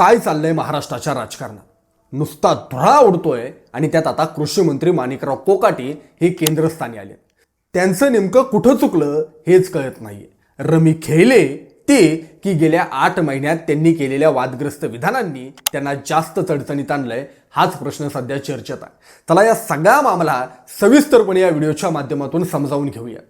काय चाललंय महाराष्ट्राच्या राजकारणात? नुसता धुळा उडतोय आणि त्यात आता कृषी मंत्री माणिकराव कोकाटे हे केंद्रस्थानी आले त्यांचं नेमकं कुठं चुकलं हेच कळत नाहीये. रमी खेळले ते की गेल्या आठ महिन्यात त्यांनी केलेल्या वादग्रस्त विधानांनी त्यांना जास्त चडचणीत आणलंय हाच प्रश्न सध्या चर्चेत आहे. चला या सगळा मामला सविस्तरपणे या व्हिडिओच्या माध्यमातून समजावून घेऊया.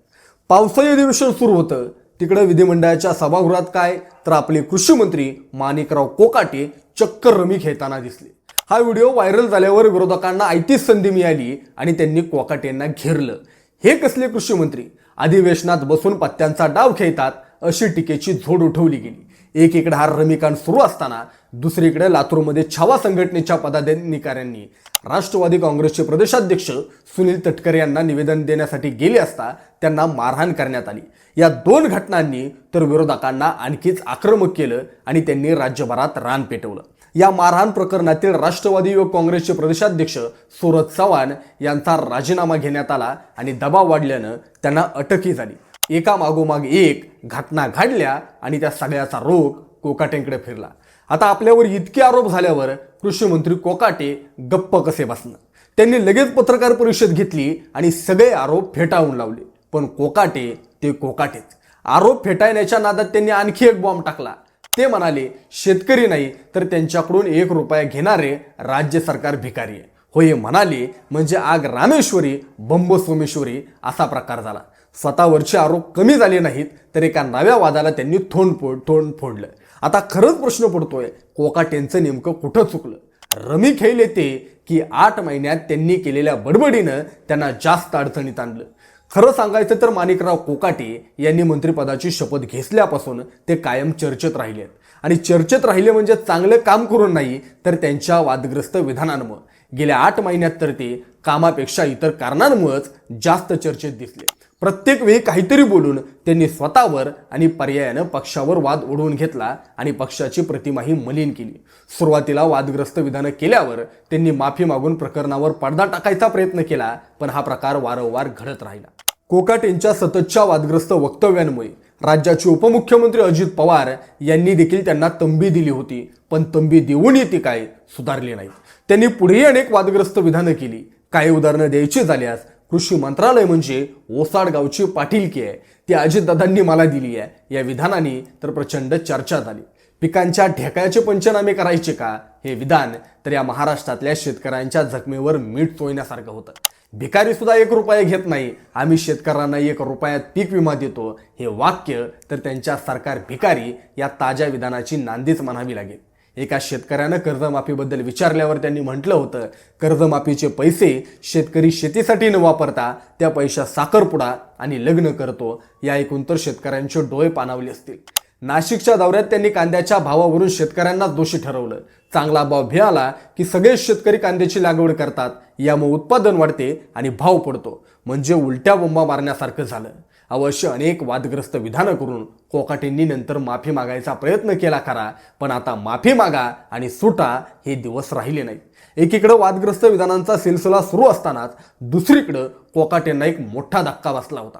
पावसाळी अधिवेशन सुरू होतं. तिकडं विधिमंडळाच्या सभागृहात काय? तर आपले कृषी मंत्री माणिकराव कोकाटे चक्क रमी खेळताना दिसले. हा व्हिडिओ व्हायरल झाल्यावर विरोधकांना आयतीच संधी मिळाली आणि त्यांनी कोकाटेंना घेरलं. हे कसले कृषी मंत्री? अधिवेशनात बसून पत्त्यांचा डाव खेळतात अशी टीकेची झोड उठवली गेली. एकीकडे हा रमिकांड सुरू असताना दुसरीकडे लातूरमध्ये छावा संघटनेच्या पदाधिकाऱ्यांनी राष्ट्रवादी काँग्रेसचे प्रदेशाध्यक्ष सुनील तटकरे यांना निवेदन देण्यासाठी गेले असता त्यांना मारहाण करण्यात आली. या दोन घटनांनी तर विरोधकांना आणखीच आक्रमक केलं आणि त्यांनी राज्यभरात रान पेटवलं. या मारहाण प्रकरणातील राष्ट्रवादी युवक काँग्रेसचे प्रदेशाध्यक्ष सुरज चव्हाण यांचा राजीनामा घेण्यात आला आणि दबाव वाढल्यानं त्यांना अटकही झाली. एका मागोमाग एक घटना घडल्या आणि त्या सगळ्याचा रोग कोकाटेंकडे फिरला. आता आपल्यावर इतके आरोप झाल्यावर कृषी मंत्री कोकाटे गप्प कसे बसणं त्यांनी लगेच पत्रकार परिषद घेतली आणि सगळे आरोप फेटाळून लावले. पण कोकाटे ते कोकाटेच. आरोप फेटाळण्याच्या नादात त्यांनी आणखी एक बॉम्ब टाकला. ते म्हणाले शेतकरी नाही तर त्यांच्याकडून एक रुपया घेणारे राज्य सरकार भिकारी आहे. होय म्हणाले म्हणजे आग रामेश्वरी बंब सोमेश्वरी असा प्रकार झाला. स्वतःवरचे आरोप कमी झाले नाहीत तर एका नव्या वादाला त्यांनी थोंड फोड थोंड फोडलं. आता खरंच प्रश्न पडतोय कोकाटेंचं नेमकं कुठं चुकलं? रमी खेळले ते की आठ महिन्यात त्यांनी केलेल्या बडबडीनं त्यांना जास्त अडचणीत आणलं. खरं सांगायचं तर माणिकराव कोकाटे यांनी मंत्रिपदाची शपथ घेतल्यापासून ते कायम चर्चेत राहिले आणि चर्चेत राहिले म्हणजे चांगलं काम करून नाही तर त्यांच्या वादग्रस्त विधानांमुळे. गेल्या आठ महिन्यात तर ते कामापेक्षा इतर कारणांमुळेच जास्त चर्चेत दिसले. प्रत्येक वेळी काहीतरी बोलून त्यांनी स्वतःवर आणि पर्यायानं पक्षावर वाद ओढवून घेतला आणि पक्षाची प्रतिमाही मलिन केली. सुरुवातीला वादग्रस्त विधानं केल्यावर त्यांनी माफी मागून प्रकरणावर पडदा टाकायचा प्रयत्न केला पण हा प्रकार वारंवार घडत राहिला. कोकाटेंच्या सततच्या वादग्रस्त वक्तव्यांमुळे राज्याचे उपमुख्यमंत्री अजित पवार यांनी देखील त्यांना तंबी दिली होती पण तंबी देऊनही ती काय सुधारली नाही त्यांनी पुढेही अनेक वादग्रस्त विधानं केली. काही उदाहरणं द्यायची झाल्यास कृषी मंत्रालय म्हणजे ओसाड गावची पाटीलकी आहे. ती अजितदादांनी मला दिली आहे. या विधानाने तर प्रचंड चर्चा झाली पिकांच्या ढेकळ्याचे पंचनामे करायचे का? हे विधान तर या महाराष्ट्रातल्या शेतकऱ्यांच्या जखमेवर मीठ चोळण्यासारखं होतं. भिकारी सुद्धा एक रुपया घेत नाही. आम्ही शेतकऱ्यांना एक रुपयात पीक विमा देतो. हे वाक्य तर त्यांच्या सरकार भिकारी या ताज्या विधानाची नांदीच म्हणावी लागेल. एका शेतकऱ्यानं कर्जमाफीबद्दल विचारल्यावर त्यांनी म्हटलं होतं कर्जमाफीचे पैसे शेतकरी शेतीसाठी न वापरता त्या पैशा साखरपुडा आणि लग्न करतो. या ऐकून तर शेतकऱ्यांचे डोळे पाणावले असतील. नाशिकच्या दौऱ्यात त्यांनी कांद्याच्या भावावरून शेतकऱ्यांना दोषी ठरवलं. चांगला भाव मिळाला की सगळेच शेतकरी कांद्याची लागवड करतात यामुळे उत्पादन वाढते आणि भाव पडतो. म्हणजे उलट्या बोंबा मारण्यासारखं झालं. अवश्य अनेक वादग्रस्त विधानं करून कोकाटेंनी नंतर माफी मागायचा प्रयत्न केला खरा पण आता माफी मागा आणि सुटा हे दिवस राहिले नाही एकीकडं वादग्रस्त विधानांचा सिलसिला सुरू असतानाच दुसरीकडं कोकाटेंना एक मोठा धक्का बसला होता.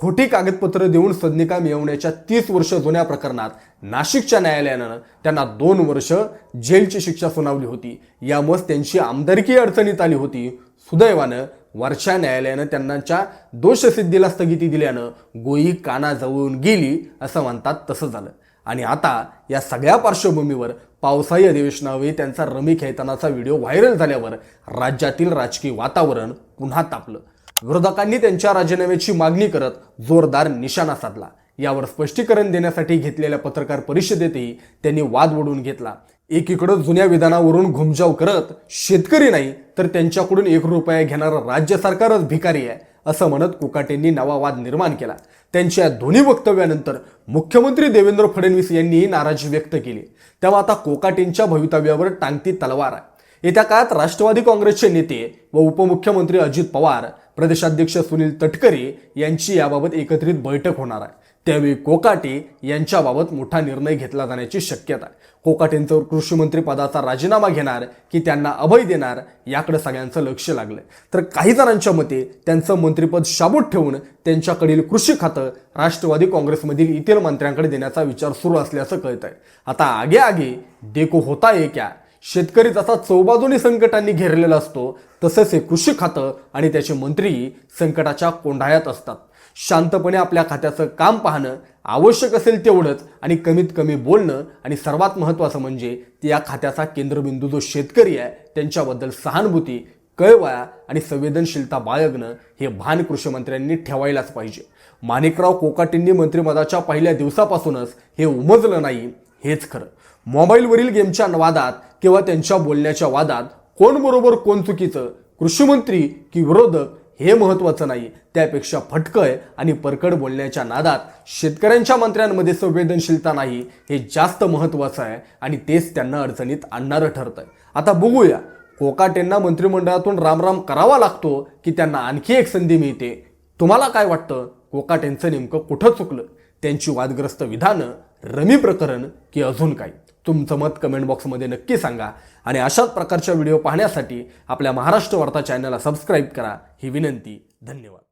खोटी कागदपत्र देऊन सदनिका मिळवण्याच्या तीस वर्ष जुन्या प्रकरणात नाशिकच्या न्यायालयानं त्यांना दोन वर्ष जेलची शिक्षा सुनावली होती. यामुळेच त्यांची आमदारकी अडचणीत आली होती. सुदैवानं वरच्या न्यायालयानं त्यांच्या दोषसिद्धीला स्थगिती दिल्यानं गोई काना जवळून गेली असं म्हणतात तसं झालं. आणि आता या सगळ्या पार्श्वभूमीवर पावसाळी अधिवेशनावेळी त्यांचा रमी खेळतानाचा व्हिडिओ व्हायरल झाल्यावर राज्यातील राजकीय वातावरण पुन्हा तापलं. विरोधकांनी त्यांच्या राजीनाम्याची मागणी करत जोरदार निशाणा साधला. यावर स्पष्टीकरण देण्यासाठी घेतलेल्या पत्रकार परिषदेतही त्यांनी वाद ओढून घेतला. एकीकडं जुन्या विधानावरून घुमजाव करत शेतकरी नाही तर त्यांच्याकडून एक रुपया घेणारं राज्य सरकारच भिकारी आहे असं म्हणत कोकाटेंनी नवा वाद निर्माण केला. त्यांच्या दोन्ही वक्तव्यानंतर मुख्यमंत्री देवेंद्र फडणवीस यांनीही नाराजी व्यक्त केली. तेव्हा आता कोकाटेंच्या भवितव्यावर टांगती तलवार आहे. येत्या काळात राष्ट्रवादी काँग्रेसचे नेते व उपमुख्यमंत्री अजित पवार प्रदेशाध्यक्ष सुनील तटकरे यांची याबाबत एकत्रित बैठक होणार आहे. त्यावेळी कोकाटे यांच्याबाबत मोठा निर्णय घेतला जाण्याची शक्यता आहे. कोकाटेंचं कृषीमंत्री पदाचा राजीनामा घेणार की त्यांना अभय देणार याकडे सगळ्यांचं लक्ष लागलंय. तर काही जणांच्या मते त्यांचं मंत्रिपद शाबूत ठेवून त्यांच्याकडील कृषी खातं राष्ट्रवादी काँग्रेसमधील इतर मंत्र्यांकडे देण्याचा विचार सुरू असल्याचं कळत आहे आता आगे आगे देखो होता आहे क्या? शेतकरी जसा चौबाजूनी संकटांनी घेरलेला असतो तसंच हे कृषी खातं आणि त्याचे मंत्रीही संकटाच्या कोंढाळ्यात असतात. शांतपणे आपल्या खात्याचं काम पाहणं आवश्यक असेल तेवढंच आणि कमीत कमी बोलणं आणि सर्वात महत्त्वाचं म्हणजे या खात्याचा केंद्रबिंदू जो शेतकरी आहे त्यांच्याबद्दल सहानुभूती कळवया आणि संवेदनशीलता बाळगणं हे भान कृषीमंत्र्यांनी ठेवायलाच पाहिजे. माणिकराव कोकाटेंनी मंत्रिपदाच्या पहिल्या दिवसापासूनच हे उमजलं नाही हेच खरं. मोबाईलवरील गेमच्या वादात किंवा त्यांच्या बोलण्याच्या वादात कोण बरोबर कोण चुकीचं कृषीमंत्री की विरोधक हे महत्वाचं नाही. त्यापेक्षा फटकय आणि परकड बोलण्याच्या नादात शेतकऱ्यांच्या मंत्र्यांमध्ये संवेदनशीलता नाही हे जास्त महत्वाचं आहे आणि तेच त्यांना अडचणीत आणणारं ठरतंय. आता बघूया कोकाटेंना मंत्रिमंडळातून रामराम करावा लागतो की त्यांना आणखी एक संधी मिळते? तुम्हाला काय वाटतं? कोकाटेंचं नेमकं कुठं चुकलं? त्यांची वादग्रस्त विधानं रमी प्रकरण की अजून काही. तुमचं मत कमेंट बॉक्समध्ये नक्की सांगा. आणि अशाच प्रकारच्या व्हिडिओ पाहण्यासाठी आपल्या महाराष्ट्र वार्ता चॅनलला सबस्क्राईब करा. ही विनंती. धन्यवाद.